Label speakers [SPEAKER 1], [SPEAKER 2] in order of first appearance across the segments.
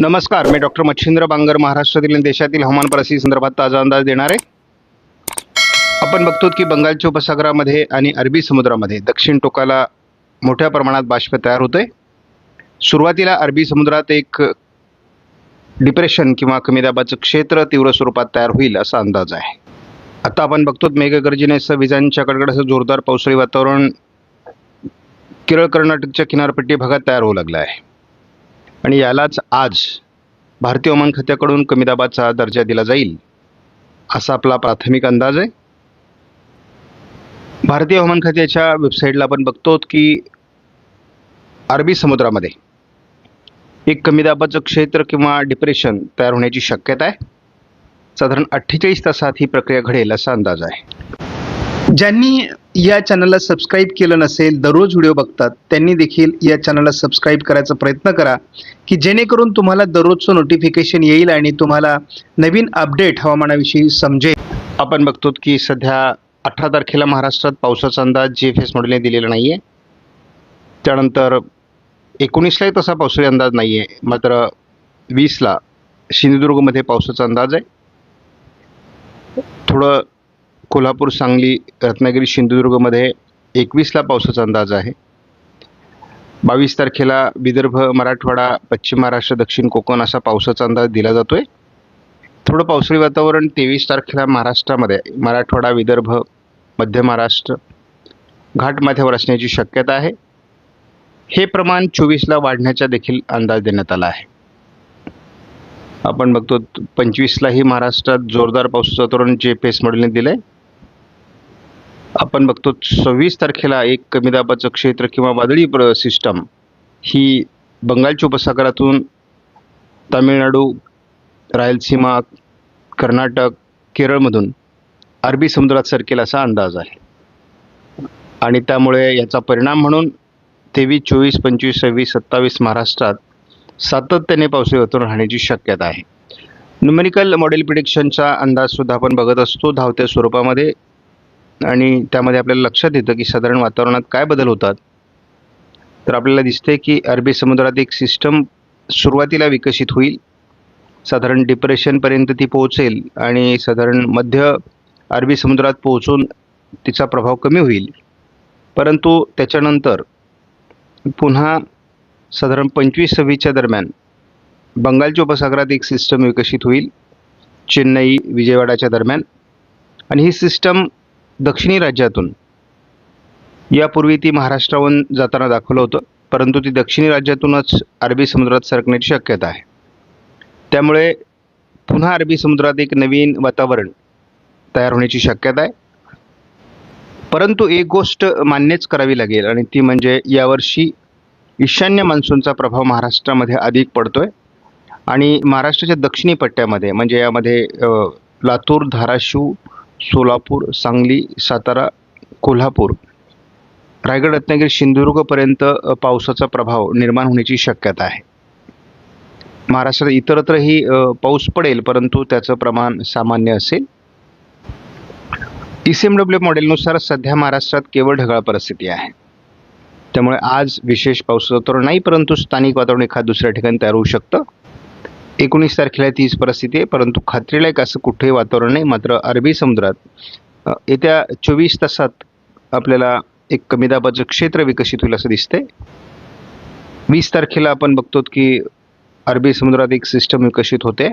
[SPEAKER 1] नमस्कार मी डॉक्टर मच्छिंद्र बांगर महाराष्ट्रातील आणि देशातील हवामान परिस्थिती संदर्भात ताजा अंदाज देणार. आहे आपण बघतो की बंगालच्या उपसागरामध्ये आणि अरबी समुद्रामध्ये दक्षिण टोकाला मोठ्या प्रमाणात बाष्प तयार होते सुरुवातीला अरबी समुद्रात एक डिप्रेशन किंवा कमी दाबाचं क्षेत्र तीव्र स्वरूपात तयार होईल असा अंदाज आहे. आता आपण बघतो मेघगर्जनेसह विजांच्या कडकडासह जोरदार पावसाळी वातावरण केरळ कर्नाटकच्या किनारपट्टी भागात तयार होऊ लागलं आहे. आणि यालाच आज भारतीय हवामान खात्याकडून कमी दाबाचा दर्जा दिला जाईल असा आपला प्राथमिक अंदाज आहे. भारतीय हवामान खात्याच्या वेबसाईटला आपण बघतो की अरबी समुद्रामध्ये एक कमी दाबाचं क्षेत्र किंवा डिप्रेशन तयार होण्याची शक्यता आहे. साधारण अठ्ठेचाळीस तासात ही प्रक्रिया घडेल असा अंदाज आहे.
[SPEAKER 2] ज्यांनी या चॅनलला सबस्क्राईब केलं नसेल दररोज व्हिडिओ बघतात त्यांनी देखील या चॅनलला सबस्क्राईब करायचा प्रयत्न करा की जेणेकरून तुम्हाला दररोजचं नोटिफिकेशन येईल आणि तुम्हाला नवीन अपडेट हवामानाविषयी समजेल.
[SPEAKER 1] आपण बघतो की सध्या अठरा तारखेला महाराष्ट्रात पावसाचा अंदाज जी एफ एस मॉडेलने दिलेला नाही आहे त्यानंतर एकोणीसलाही तसा पावसाळी अंदाज नाही आहे मात्र वीसला सिंधुदुर्गमध्ये पावसाचा अंदाज आहे. थोडं कोल्हापूर सांगली रत्नागिरी सिंधुदुर्गमध्ये एकवीसला पावसाचा अंदाज आहे. बावीस तारखेला विदर्भ मराठवाडा पश्चिम महाराष्ट्र दक्षिण कोकण असा पावसाचा अंदाज दिला जातो आहे थोडं पावसाळी वातावरण तेवीस तारखेला महाराष्ट्रामध्ये मराठवाडा विदर्भ मध्य महाराष्ट्र घाटमाथ्यावर असण्याची शक्यता आहे. हे प्रमाण चोवीसला वाढण्याचा देखील अंदाज देण्यात आला आहे. आपण बघतो पंचवीसलाही महाराष्ट्रात जोरदार पावसाचं वातावरण जे पेस मॉडेलने दिलं आहे आपण बघतो सव्वीस तारखेला एक कमी दाबाचं क्षेत्र किंवा वादळी प्र सिस्टम ही बंगालच्या उपसागरातून तामिळनाडू रायलसीमा कर्नाटक केरळमधून अरबी समुद्रात सरकेल असा अंदाज आहे. आणि त्यामुळे याचा परिणाम म्हणून तेवीस चोवीस पंचवीस सव्वीस सत्तावीस महाराष्ट्रात सातत्याने पावसाळी वातावरण राहण्याची शक्यता आहे. न्युमेरिकल मॉडेल प्रिडिक्शनचा अंदाजसुद्धा आपण बघत असतो धावत्या स्वरूपामध्ये. आणि त्यामध्ये आपल्याला लक्षात येतं की साधारण वातावरणात काय बदल होतात. तर आपल्याला दिसते की अरबी समुद्रात एक सिस्टम सुरुवातीला विकसित होईल. साधारण डिप्रेशनपर्यंत ती पोहोचेल आणि साधारण मध्य अरबी समुद्रात पोहोचून तिचा प्रभाव कमी होईल. परंतु त्याच्यानंतर पुन्हा साधारण पंचवीस सव्वीसच्या दरम्यान बंगालच्या उपसागरात एक सिस्टम विकसित होईल चेन्नई विजयवाडाच्या दरम्यान. आणि ही सिस्टम दक्षिणी राज्यातून. यापूर्वी ती महाराष्ट्राहून जाताना दाखवलं होतं परंतु ती दक्षिणी राज्यातूनच अरबी समुद्रात सरकण्याची शक्यता आहे. त्यामुळे पुन्हा अरबी समुद्रात एक नवीन वातावरण तयार होण्याची शक्यता आहे. परंतु एक गोष्ट मान्यच करावी लागेल आणि ती म्हणजे यावर्षी ईशान्य मान्सूनचा प्रभाव महाराष्ट्रामध्ये अधिक पडतोय आणि महाराष्ट्राच्या दक्षिणी पट्ट्यामध्ये म्हणजे यामध्ये लातूर धाराशिव सोलापूर सांगली सातारा कोल्हापूर. रायगड रत्नागिरी सिंधुदुर्गपर्यंत पावसाचा प्रभाव निर्माण होण्याची शक्यता आहे. महाराष्ट्रात इतरत्रही पाऊस पडेल परंतु त्याचं प्रमाण सामान्य असेल. ई सी एम डब्ल्यू मॉडेलनुसार सध्या महाराष्ट्रात केवळ ढगाळ परिस्थिती आहे. त्यामुळे आज विशेष पावसाचा तर नाही परंतु स्थानिक वातावरण एखाद दुसऱ्या ठिकाणी तयार होऊ शकतं. एकोणीस तारखेला तीच परिस्थिती आहे परंतु खात्रीलायक असं कुठेही वातावरण नाही मात्र अरबी समुद्रात येत्या चोवीस तासात आपल्याला एक कमी दाबाचं क्षेत्र विकसित होईल असं दिसतंय. वीस तारखेला आपण बघतो की अरबी समुद्रात एक सिस्टम विकसित होते.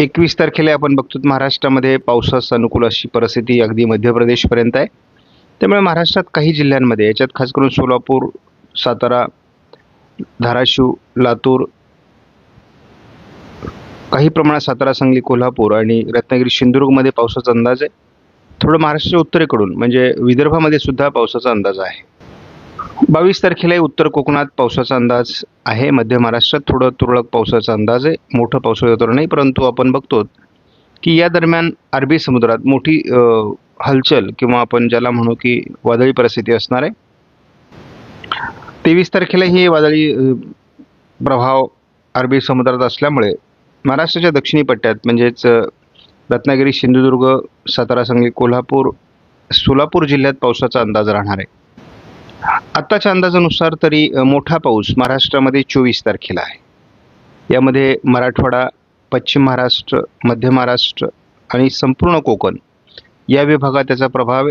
[SPEAKER 1] एकवीस तारखेला आपण बघतो महाराष्ट्रामध्ये पावसास अनुकूल अशी परिस्थिती अगदी मध्य प्रदेशपर्यंत आहे. त्यामुळे महाराष्ट्रात काही जिल्ह्यांमध्ये याच्यात खास करून सोलापूर सातारा धाराशिव लातूर काही प्रमाणात सातारा सांगली कोल्हापूर आणि रत्नागिरी सिंधुदुर्गमध्ये पावसाचा अंदाज आहे. थोडं महाराष्ट्राच्या उत्तरेकडून म्हणजे विदर्भामध्ये सुद्धा पावसाचा अंदाज आहे. बावीस तारखेलाही उत्तर कोकणात पावसाचा अंदाज आहे. मध्य महाराष्ट्रात थोडं तुरळक पावसाचा अंदाज आहे. मोठं पाऊस वातावरण नाही परंतु आपण बघतो की या दरम्यान अरबी समुद्रात मोठी हलचल किंवा आपण ज्याला म्हणू की वादळी परिस्थिती असणार आहे. तेवीस तारखेला ही वादळी प्रभाव अरबी समुद्रात असल्यामुळे महाराष्ट्राच्या दक्षिणी पट्ट्यात म्हणजेच रत्नागिरी सिंधुदुर्ग सातारा सांगली कोल्हापूर सोलापूर जिल्ह्यात पावसाचा अंदाज राहणार आहे. आत्ताच्या अंदाजानुसार तरी मोठा पाऊस महाराष्ट्रामध्ये चोवीस तारखेला आहे. यामध्ये मराठवाडा पश्चिम महाराष्ट्र मध्य महाराष्ट्र आणि संपूर्ण कोकण या विभागात त्याचा प्रभाव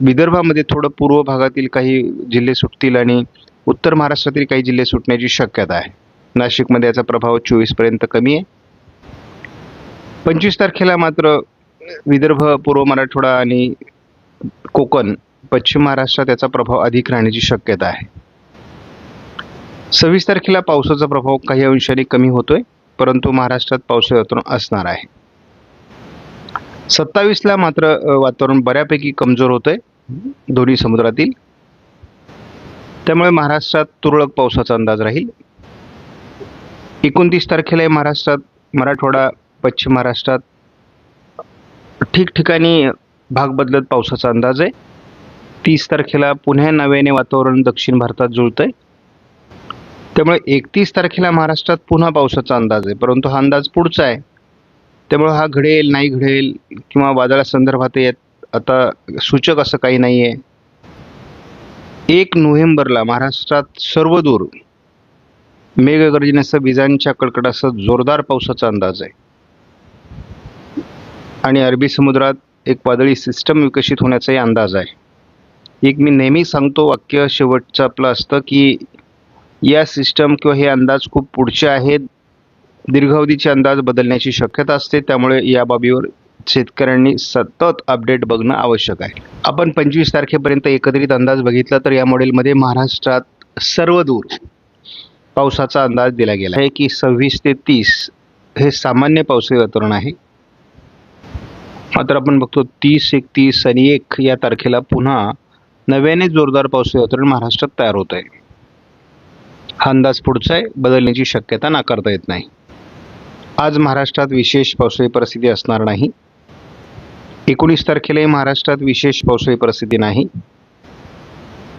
[SPEAKER 1] विदर्भामध्ये थोडं पूर्व भागातील काही जिल्हे सुटतील आणि उत्तर महाराष्ट्रातील काही जिल्हे सुटण्याची शक्यता आहे. नाशिकमध्ये याचा प्रभाव चोवीसपर्यंत कमी आहे. पंचवीस तारखेला मात्र विदर्भ पूर्व मराठवाडा आणि कोकण पश्चिम महाराष्ट्रात याचा प्रभाव अधिक राहण्याची शक्यता आहे. सव्वीस तारखेला पावसाचा प्रभाव काही अंशाने कमी होतोय परंतु महाराष्ट्रात पावसाळ्यातून असणार आहे. सत्तावीसला मात्र वातावरण बऱ्यापैकी कमजोर होतंय दोन्ही समुद्रातील. त्यामुळे महाराष्ट्रात तुरळक पावसाचा अंदाज राहील. एकोणतीस तारखेला महाराष्ट्रात मराठवाडा पश्चिम महाराष्ट्रात. ठिकठिकाणी भाग बदलत पावसाचा अंदाज आहे. तीस तारखेला पुन्हा नव्याने वातावरण दक्षिण भारतात जुळतंय. त्यामुळे एकतीस तारखेला महाराष्ट्रात पुन्हा पावसाचा अंदाज आहे. परंतु हा अंदाज पुढचा आहे. त्यामुळे हा घडेल नाही घडेल किंवा वादळासंदर्भात येत आता सूचक असं काही नाही आहे एक नोव्हेंबरला महाराष्ट्रात सर्वदूर मेघगर्जनेसह विजांच्या कडकडासह जोरदार पावसाचा अंदाज आहे. आणि अरबी समुद्रात एक वादळी सिस्टम विकसित होण्याचाही अंदाज आहे. एक मी नेहमी सांगतो वाक्य शेवटचं आपलं असतं की या सिस्टम किंवा हे अंदाज खूप पुढचे आहेत. दीर्घावधीचे अंदाज बदलण्याची शक्यता असते. त्यामुळे या बाबीवर शेतकऱ्यांनी सतत अपडेट बघणं आवश्यक आहे. आपण पंचवीस तारखेपर्यंत एकत्रित अंदाज बघितला तर या मॉडेलमध्ये महाराष्ट्रात सर्वदूर पावसाचा अंदाज दिला गेला आहे की सव्वीस ते तीस हे सामान्य पावसाळी वातावरण आहे. मात्र आपण बघतो तीस एकतीस आणि एक या तारखेला पुन्हा नव्याने जोरदार पावसाळी वातावरण महाराष्ट्रात तयार होत आहे हा अंदाज पुढचा आहे. बदलण्याची शक्यता नाकारता येत नाही. आज महाराष्ट्रात विशेष पावसाळी परिस्थिती असणार नाही. एकोणीस तारखेलाही महाराष्ट्रात विशेष पावसाळी परिस्थिती नाही.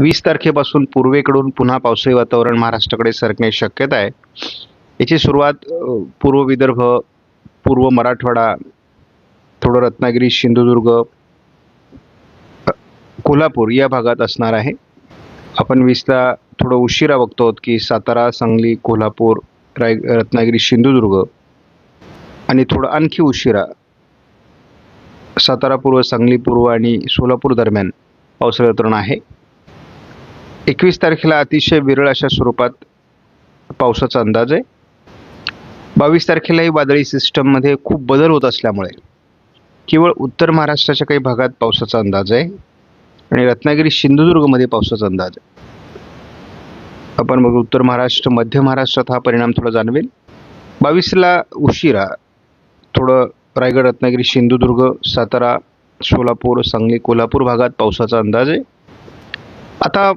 [SPEAKER 1] वीस तारखेपासून पूर्वेकडून पुन्हा पावसाळी वातावरण महाराष्ट्राकडे सरकण्याची शक्यता आहे. याची सुरुवात पूर्व विदर्भ पूर्व मराठवाडा थोडं रत्नागिरी सिंधुदुर्ग कोल्हापूर या भागात असणार आहे. आपण वीसला थोडं उशिरा बघतो आहोत की सातारा सांगली कोल्हापूर राय रत्नागिरी सिंधुदुर्ग आणि थोडं आणखी उशिरा सातारा पूर्व सांगली पूर्व आणि सोलापूर दरम्यान पावसाळी वातावरण आहे. एकवीस तारखेला अतिशय विरळ अशा स्वरूपात पावसाचा अंदाज आहे. बावीस तारखेलाही वादळी सिस्टममध्ये खूप बदल होत असल्यामुळे केवळ उत्तर महाराष्ट्राच्या काही भागात पावसाचा अंदाज आहे आणि रत्नागिरी सिंधुदुर्गमध्ये पावसाचा अंदाज आहे. आपण बघू उत्तर महाराष्ट्र मध्य महाराष्ट्रात हा परिणाम थोडा जाणवेल. बावीसला उशिरा थोडं रायगड रत्नागिरी सिंधुदुर्ग सातारा सोलापूर सांगली कोल्हापूर भागात पावसाचा अंदाज आहे. आता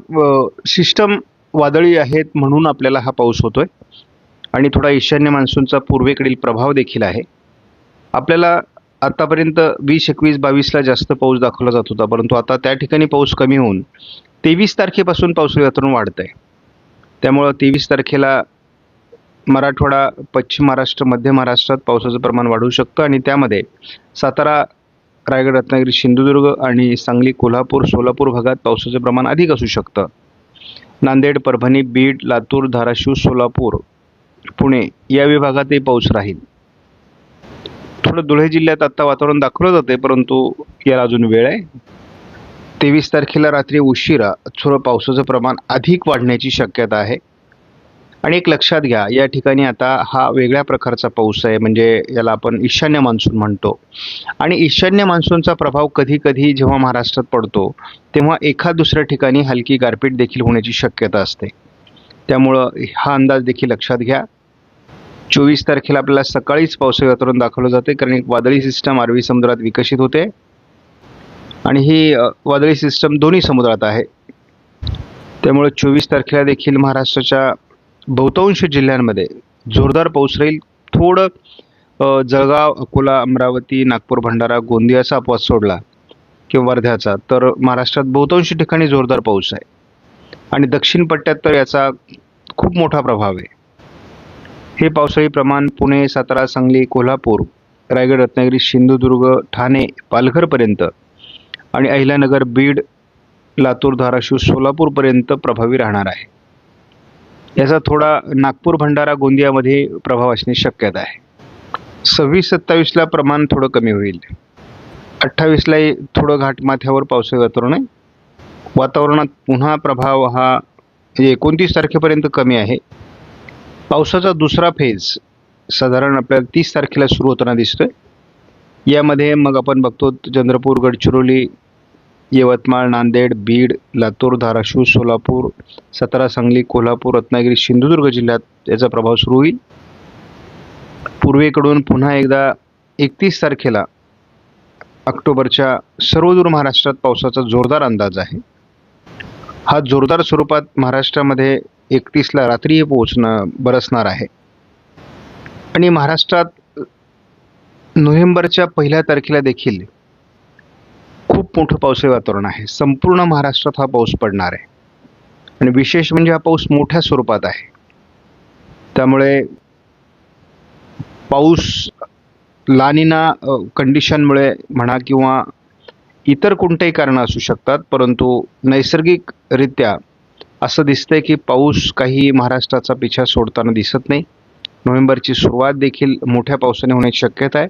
[SPEAKER 1] सिस्टम वादळी आहेत म्हणून आपल्याला हा पाऊस होतोय. आणि थोडा ईशान्य मान्सूनचा पूर्वेकडील प्रभाव देखील आहे. आपल्याला आतापर्यंत वीस एकवीस बावीसला जास्त पाऊस दाखवला जात होता. परंतु आता त्या ठिकाणी पाऊस कमी होऊन तेवीस तारखेपासून पावसाळी वातावरण वाढत आहे त्यामुळं तेवीस तारखेला मराठवाडा पश्चिम महाराष्ट्र मध्य महाराष्ट्रात पावसाचं प्रमाण वाढू शकतं. आणि त्यामध्ये सातारा रायगड रत्नागिरी सिंधुदुर्ग आणि सांगली कोल्हापूर सोलापूर भागात पावसाचं प्रमाण अधिक असू शकतं. नांदेड परभणी बीड लातूर धाराशिव सोलापूर पुणे या विभागातही पाऊस राहील. थोडं धुळे जिल्ह्यात आत्ता वातावरण दाखवलं जाते परंतु याला अजून वेळ आहे. तेवीस तारखेला रात्री उशिरा थोडं पावसाचं प्रमाण अधिक वाढण्याची शक्यता आहे. आणि एक लक्षात घ्या या ठिकाणी आता हा वेगळ्या प्रकारचा पाऊस आहे म्हणजे याला आपण ईशान्य मान्सून म्हणतो. आणि ईशान्य मान्सूनचा प्रभाव कधी कधी जेव्हा महाराष्ट्रात पडतो तेव्हा एखाद दुसऱ्या ठिकाणी हलकी गारपीट देखील होण्याची शक्यता असते. त्यामुळं हा अंदाज देखील लक्षात घ्या. चोवीस तारखेला आपल्याला सकाळीच पावसाळी वातावरण दाखवलं जाते कारण एक वादळी सिस्टम अरबी समुद्रात विकसित होते. आणि ही वादळी सिस्टम दोन्ही समुद्रात आहे. त्यामुळे चोवीस तारखेला देखील महाराष्ट्राच्या बहुतांश जिल्ह्यांमध्ये जोरदार पाऊस राहील. थोडं जळगाव अकोला अमरावती नागपूर भंडारा गोंदियाचा अपवाद सोडला किंवा वर्ध्याचा तर महाराष्ट्रात बहुतांश ठिकाणी जोरदार पाऊस आहे. आणि दक्षिण पट्ट्यात तर याचा खूप मोठा प्रभाव आहे. हे पावसाळी प्रमाण पुणे सातारा सांगली कोल्हापूर रायगड रत्नागिरी सिंधुदुर्ग ठाणे पालघरपर्यंत आणि अहिल्यानगर बीड लातूर धाराशिव सोलापूरपर्यंत प्रभावी राहणार आहे. याचा थोडा नागपूर भंडारा गोंदियामध्ये प्रभाव असणे शक्यता आहे. सव्वीस सत्तावीसला प्रमाण थोडं कमी होईल. अठ्ठावीसलाही थोडं घाटमाथ्यावर पावसाळी वातावरण आहे. वातावरणात पुन्हा प्रभाव हा म्हणजे एकोणतीस तारखेपर्यंत कमी आहे. पावसाचा दुसरा फेज साधारण आपल्याला तीस तारखेला सुरू होताना दिसतोय. यामध्ये मग आपण बघतो चंद्रपूर गडचिरोली यवतमाळ नांदेड बीड लातूर धाराशिव सोलापूर सातारा सांगली कोल्हापूर रत्नागिरी सिंधुदुर्ग जिल्ह्यात याचा प्रभाव सुरू होईल. पूर्वेकडून पुन्हा एकदा एकतीस तारखेला ऑक्टोबरच्या सर्वदूर महाराष्ट्रात पावसाचा जोरदार अंदाज आहे. हा जोरदार स्वरूपात महाराष्ट्रामध्ये एकतीसला रात्रीही पोहोचणं बरसणार आहे. आणि महाराष्ट्रात नोव्हेंबरच्या पहिल्या तारखेला देखील खूप मोठं पावसाळी वातावरण आहे. संपूर्ण महाराष्ट्रात हा पाऊस पडणार आहे. आणि विशेष म्हणजे हा पाऊस मोठ्या स्वरूपात आहे. त्यामुळे पाऊस लानिना कंडिशनमुळे म्हणा किंवा इतर कोणतेही कारणं असू शकतात परंतु नैसर्गिकरित्या असं दिसतंय की पाऊस काही महाराष्ट्राचा पिछा सोडताना दिसत नाही. नोव्हेंबरची सुरुवात देखील मोठ्या पावसाने होण्याची शक्यता आहे.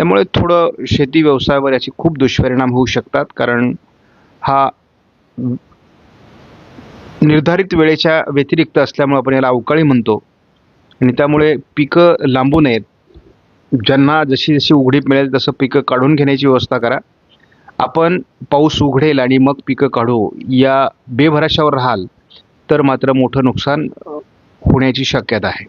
[SPEAKER 1] त्यामुळे थोडं शेती व्यवसायावर याचे खूप दुष्परिणाम होऊ शकतात कारण हा निर्धारित वेळेच्या व्यतिरिक्त असल्यामुळे आपण याला अवकाळी म्हणतो. आणि त्यामुळे पिकं लांबू नयेत. ज्यांना जशी जशी उघडीप मिळेल तसं पिकं काढून घेण्याची व्यवस्था करा. आपण पाऊस उघडेल आणि मग पिकं काढू. या बेभराशावर राहाल तर मात्र मोठं नुकसान होण्याची शक्यता आहे.